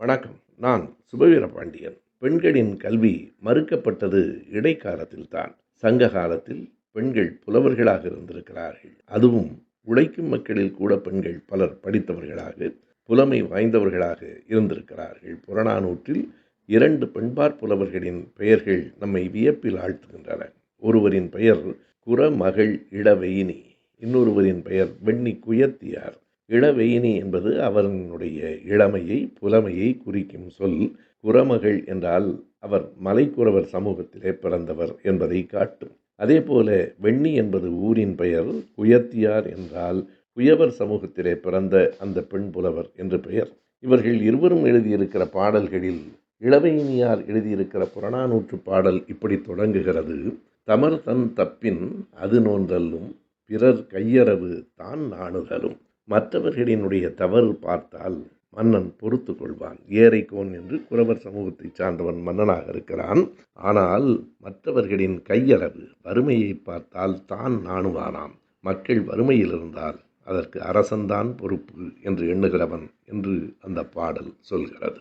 வணக்கம். நான் சுபவீர பாண்டியன் பெண்களின் கல்வி மறுக்கப்பட்டது இடைக்காலத்தில்தான். சங்க காலத்தில் பெண்கள் புலவர்களாக இருந்திருக்கிறார்கள். அதுவும் உழைக்கும் மக்களில் கூட பெண்கள் பலர் படித்தவர்களாக புலமை வாய்ந்தவர்களாக இருந்திருக்கிறார்கள். புறநானூற்றில் இரண்டு பெண்பார் புலவர்களின் பெயர்கள் நம்மை வியப்பில் ஆழ்த்துகின்றன. ஒருவரின் பெயர் குறமகள் இளவெயினி இன்னொருவரின் பெயர் வெண்ணி குயத்தியார் இளவெயினி என்பது அவனுடைய இளமையை புலமையை குறிக்கும் சொல். குறமகள் என்றால் அவர் மலைக்குறவர் சமூகத்திலே பிறந்தவர் என்பதை காட்டும். அதே போல வெண்ணி என்பது ஊரின் பெயர் குயத்தியார் என்றால் குயவர் சமூகத்திலே பிறந்த அந்த பெண் புலவர் என்று பெயர். இவர்கள் இருவரும் எழுதியிருக்கிற பாடல்களில் இளவையினியார் எழுதியிருக்கிற புறநானூற்று பாடல் இப்படி தொடங்குகிறது. தமர் தன் தப்பின் அது நோன்றலும் பிறர் கையறவு தான் நாணுதலும். மற்றவர்களினுடைய தவறு பார்த்தால் மன்னன் பொறுத்து கொள்வான். ஏறைக்கோன் என்று குறவர் சமூகத்தை சார்ந்தவன் மன்னனாக இருக்கிறான். ஆனால் மற்றவர்களின் கையளவு வறுமையை பார்த்தால் தான் நாணுவானாம். மக்கள் வறுமையில் இருந்தால் அதற்கு அரசன்தான் பொறுப்பு என்று எண்ணுகிறவன் என்று அந்த பாடல் சொல்கிறது.